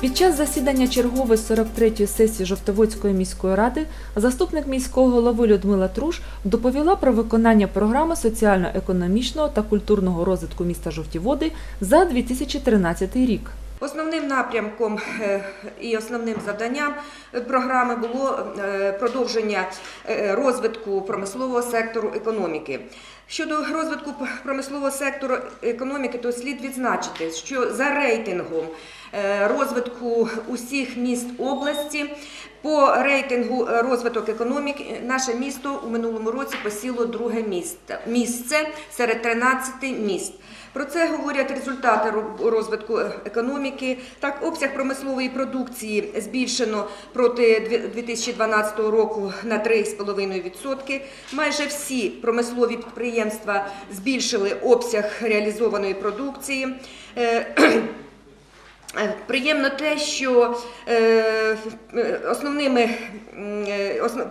Під час засідання чергової 43-ї сесії Жовтоводської міської ради заступник міського голови Людмила Труш доповіла про виконання програми соціально-економічного та культурного розвитку міста Жовтіводи за 2013 рік. Основним напрямком е, і основним завданням програми було е, продовження е, розвитку промислового сектору економіки. Щодо розвитку промислового сектору економіки, то слід відзначити, що за рейтингом розвитку усіх міст області по рейтингу е, розвиток економіки наше місто у минулому році посіло друге місце, серед 13 міст. Про це говорять результати ро- розвитку е, економіки. Так, обсяг промислової продукції збільшено проти дві- 2012 року на 3,5%. Майже всі промислові підприємства збільшили обсяг реалізованої продукції. Е, Приємно те, що е, е, основними,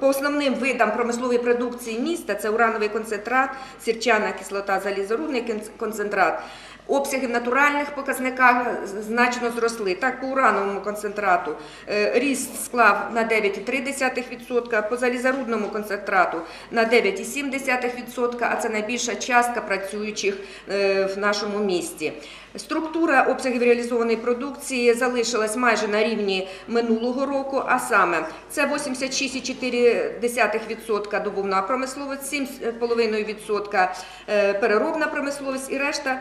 по основним видам промислової продукції міста це урановий концентрат, сірчана кислота, залізорудний концентрат. Обсяги в натуральних показниках значно зросли. Так, по урановому концентрату е, ріст склав на 9,3%, по залізорудному концентрату на 9,7%, а це найбільша частка працюючих е, в нашому місті. Структура обсягів реалізованої продукції залишилась майже на рівні минулого року, а саме це 86,4% добувна промисловість, 7,5% е, переробна промисловість і решта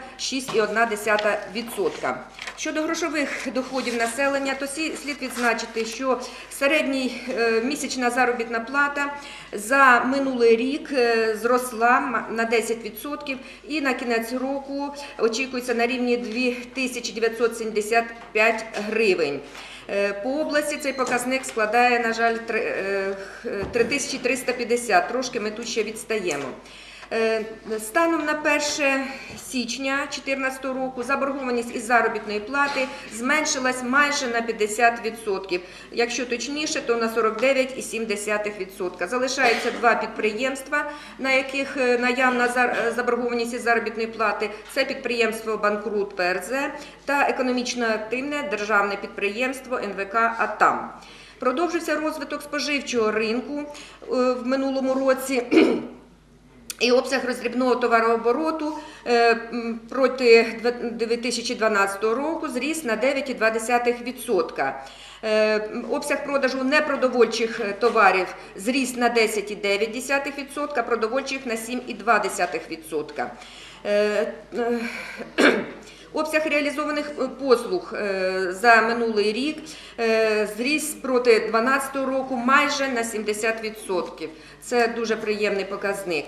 6,1%. Щодо грошових доходів населення, то слід відзначити, що середній е, місячна заробітна плата за минулий рік е, зросла на 10% і на кінець року очікується на рівні 2975 гривень. Е, По області цей показник складає, на жаль, три- е, х- 3350, трошки ми тут ще відстаємо. Е, Станом на 1 січня 2014 року заборгованість із заробітної плати зменшилась майже на 50%. Якщо точніше, то на 49,7%. Залишаються два підприємства, на яких е, наявна е, заборгованість із заробітної плати. Це підприємство Банкрут ПРЗ та економічно активне державне підприємство НВК АТАМ. Продовжився розвиток споживчого ринку в минулому році. І обсяг роздрібного товарообороту е, проти 2012 року зріс на 9,2%. Е, Обсяг продажу непродовольчих е, товарів зріс на 10,9%, продовольчих на 7,2%. Е, е, Обсяг реалізованих послуг за минулий рік зріс проти 2012 року майже на 70%. Це дуже приємний показник.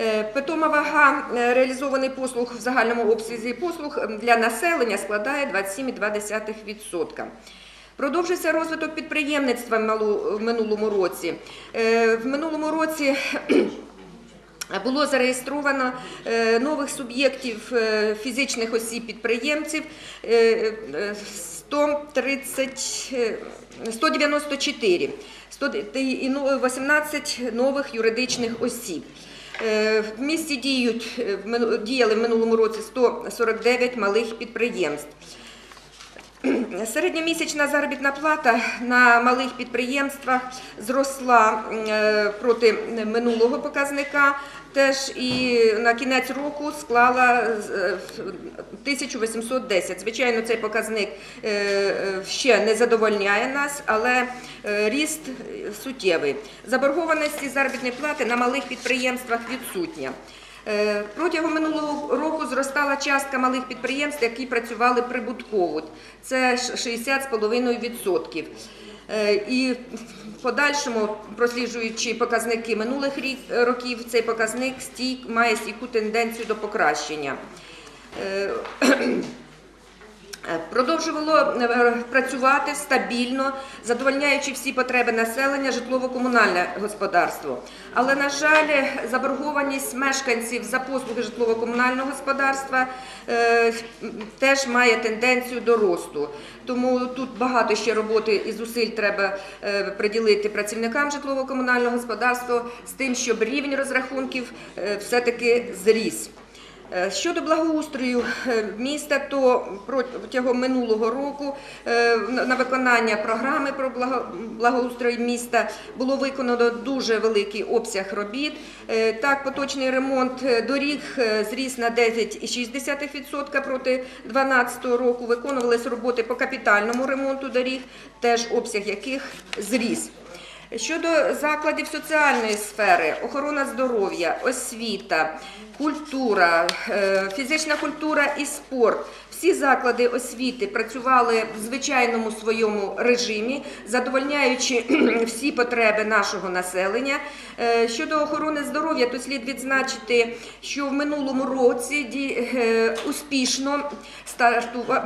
Е, Питома вага е, реалізованих послуг в загальному обсязі послуг для населення складає 27,2%. Продовжився розвиток підприємництва в минулому році. Е, В минулому році було зареєстровано е, нових суб'єктів е, фізичних осіб підприємців е, е, 130, е, 194 100 і ну, 18 нових юридичних осіб. Е, В місті діють, е, діяли в минулому році 149 малих підприємств. Середньомісячна заробітна плата на малих підприємствах зросла е, проти минулого показника. Теж і на кінець року склала е, 1810. Звичайно, цей показник е, е, ще не задовольняє нас, але е, ріст суттєвий. Заборгованості заробітної плати на малих підприємствах відсутня. Е, Протягом минулого року зростала частка малих підприємств, які працювали прибутково. Це 60,5%. Е, І в подальшому, просліджуючи показники минулих років, цей показник стійк має стійку тенденцію до покращення. Е, Продовжувало е, працювати стабільно, задовольняючи всі потреби населення, житлово-комунальне господарство. Але, на жаль, заборгованість мешканців за послуги житлово-комунального господарства е, теж має тенденцію до росту. Тому тут багато ще роботи і зусиль треба приділити працівникам житлово-комунального господарства з тим, щоб рівень розрахунків е, все-таки зріс. Е, Щодо благоустрою е, міста, то протягом минулого року е, на на виконання програми про благо- благоустрій міста було виконано дуже великий обсяг робіт. Так, поточний ремонт доріг зріс на 9,6% проти 2012 року. Виконувались роботи по капітальному ремонту доріг, теж обсяг яких зріс. Щодо закладів соціальної сфери, охорона здоров'я, освіта, культура, е, фізична культура і спорт. Всі заклади освіти працювали в звичайному своєму режимі, задовольняючи всі потреби нашого населення. Е, Щодо охорони здоров'я, то слід відзначити, що в минулому році е, успішно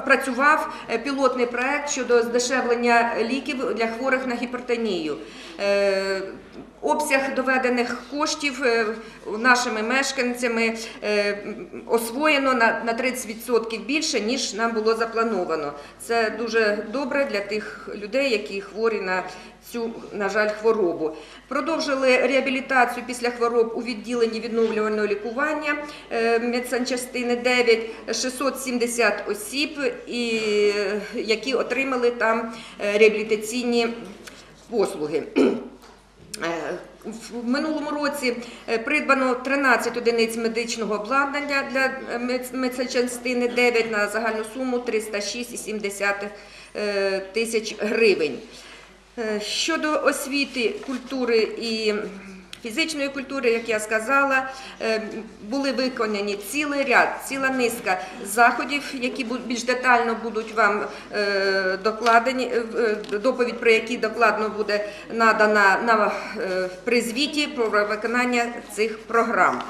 працював е, пілотний проект щодо здешевлення ліків для хворих на гіпертонію. Обсяг доведених коштів е, нашими мешканцями е, освоєно на на 30% більше, ніж нам було заплановано. Це дуже добре для тих людей, які хворі на цю, на жаль, хворобу. Продовжили реабілітацію після хвороб у відділенні відновлювального лікування е, медсанчастини 9, 670 осіб, і, які отримали там реабілітаційні послуги. Е, В минулому році е, придбано 13 одиниць медичного обладнання для е, медсанчастини 9 на загальну суму 306,7 е, тисяч гривень. Щодо освіти, культури і фізичної культури, як я сказала, е, були виконані цілий ряд, ціла низка заходів, які більш детально будуть вам е, докладені, е, доповідь про які докладно буде надана на е, при звіті про виконання цих програм.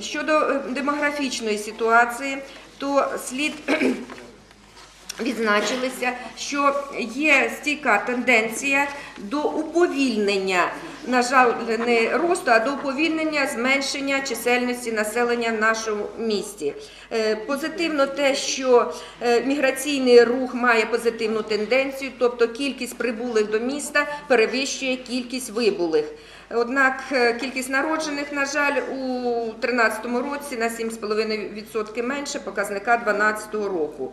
Щодо демографічної ситуації, то слід відзначилися, що є стійка тенденція до уповільнення, на жаль, не росту, а до уповільнення зменшення чисельності населення в нашому місті. Е, Позитивно те, що е, міграційний рух має позитивну тенденцію, тобто кількість прибулих до міста перевищує кількість вибулих. Однак е, кількість народжених, на жаль, у 2013 році на 7,5% менше показника 2012 року.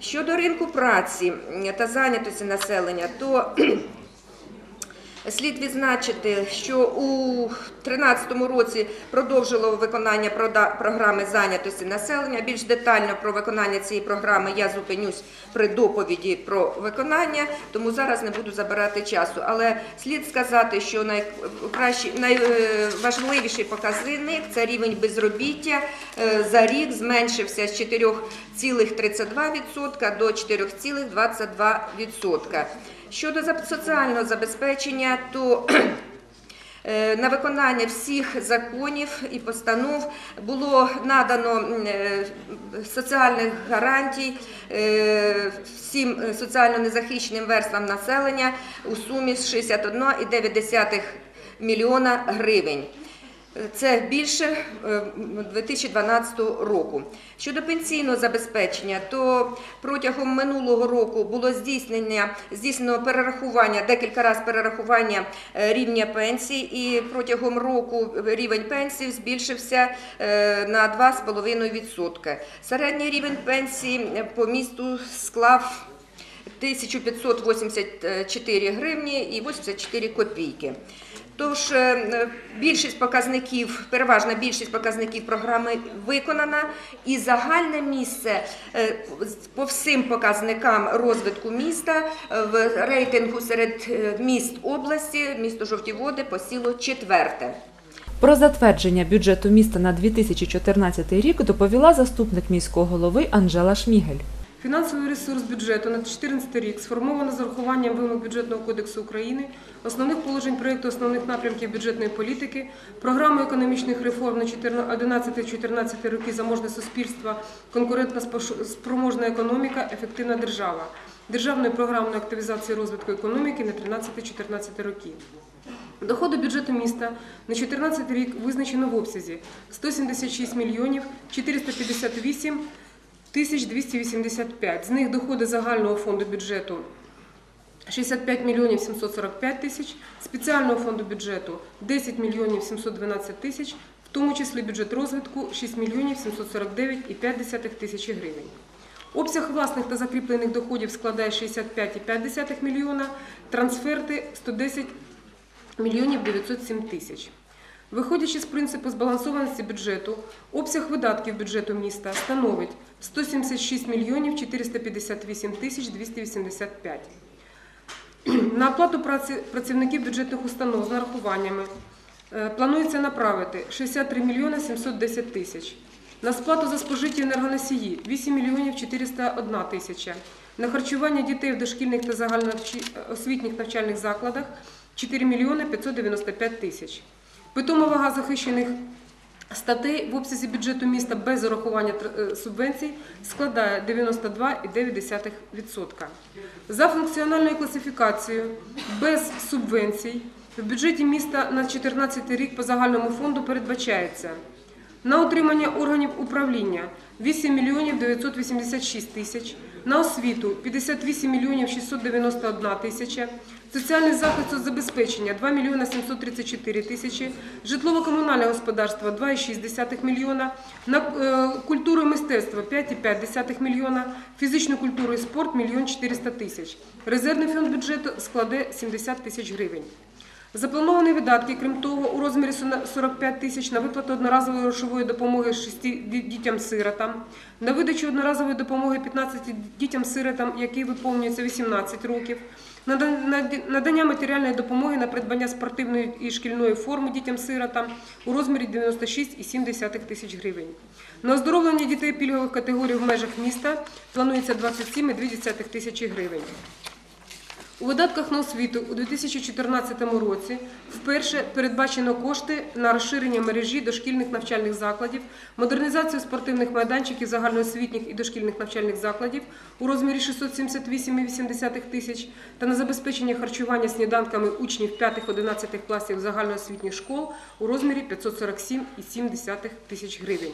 Щодо ринку праці та зайнятості населення, то Слід відзначити, що у 2013 році продовжило виконання програми зайнятості населення. Більш детально про виконання цієї програми я зупинюсь при доповіді про виконання, тому зараз не буду забирати часу. Але слід сказати, що найважливіший показник це рівень безробіття е, за рік зменшився з 4,32% до 4,22%. Щодо соціального забезпечення, то е, на виконання всіх законів і постанов було надано е, соціальних гарантій е, всім соціально незахищеним верствам населення у сумі з 61,9 мільйона гривень. Це більше е, 2012 року. Щодо пенсійного забезпечення, то протягом минулого року було здійснено перерахування декілька разів перерахування е, рівня пенсій, і протягом року рівень пенсій збільшився е, на 2,5%. Середній рівень пенсії по місту склав 1584 гривні і 84 копійки. Тож е, більшість показників, переважна більшість показників програми виконана, і загальне місце е, по всім показникам розвитку міста е, в рейтингу серед міст області місто Жовті Води посіло четверте. Про затвердження бюджету міста на 2014 рік доповіла заступник міського голови Анжела Шмігель. Фінансовий ресурс бюджету на 2014 рік сформовано з урахуванням вимог бюджетного кодексу України, основних положень проєкту основних напрямків бюджетної політики, програми економічних реформ на 11-14 роки заможне суспільство, конкурентна спроможна економіка, ефективна держава, державною програмою активізації розвитку економіки на 13-14 роки. Доходи бюджету міста на 2014 рік визначено в обсязі 176 мільйонів 458 1285. З них доходи загального фонду бюджету 65 мільйонів 745 тисяч, спеціального фонду бюджету 10 мільйонів 712 тисяч, в тому числі бюджет розвитку 6 мільйонів 749,5 тисячі гривень. Обсяг власних та закріплених доходів складає 65,5 мільйона, трансферти 110 мільйонів 907 тисяч. Виходячи з принципу збалансованості бюджету, обсяг видатків бюджету міста становить 176 мільйонів 458 тисяч 285. На оплату праці працівників бюджетних установ з нарахуваннями е, планується направити 63 мільйони 710 тисяч. На сплату за спожиті енергоносії 8 мільйонів 401 тисяча. На харчування дітей в дошкільних та загальноосвітніх навчальних закладах 4 мільйони 595 тисяч. Питома вага захищених статей в обсязі бюджету міста без урахування е, субвенцій складає 92,9%. За функціональною класифікацією без субвенцій в бюджеті міста на 2014 рік по загальному фонду передбачається на утримання органів управління 8 мільйонів 986 тисяч, на освіту 58 мільйонів 691 тисяча, соціальний захист соцзабезпечення 2 мільйона 734 тисячі, житлово-комунальне господарство 2,6 мільйона, на е, культуру і мистецтво 5,5 мільйона, фізичну культуру і спорт 1 мільйон 400 тисяч. Резервний фонд бюджету складе 70 тисяч гривень. Заплановані видатки, крім того, у розмірі 45 тисяч на виплату одноразової грошової допомоги 6 дітям-сиротам, на видачу одноразової допомоги 15 дітям-сиротам, які виповнюються 18 років, надання матеріальної допомоги на придбання спортивної і шкільної форми дітям-сиротам у розмірі 96,7 тисяч гривень. На оздоровлення дітей пільгових категорій в межах міста планується 27,2 тисячі гривень. У видатках на освіту у 2014 році вперше передбачено кошти на розширення мережі дошкільних навчальних закладів, модернізацію спортивних майданчиків загальноосвітніх і дошкільних навчальних закладів у розмірі 677,8 тисяч та на забезпечення харчування сніданками учнів 5-11 класів загальноосвітніх школ у розмірі 547,7 тисяч гривень.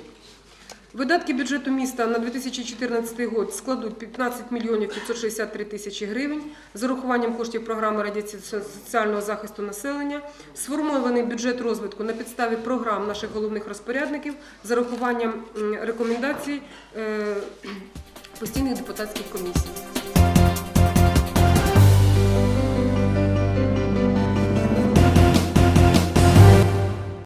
Видатки бюджету міста на 2014 год складуть 15 мільйонів 563 тисячі гривень з урахуванням коштів програми радіаційного соціального захисту населення. Сформований бюджет розвитку на підставі програм наших головних розпорядників з урахуванням рекомендацій е, постійних депутатських комісій.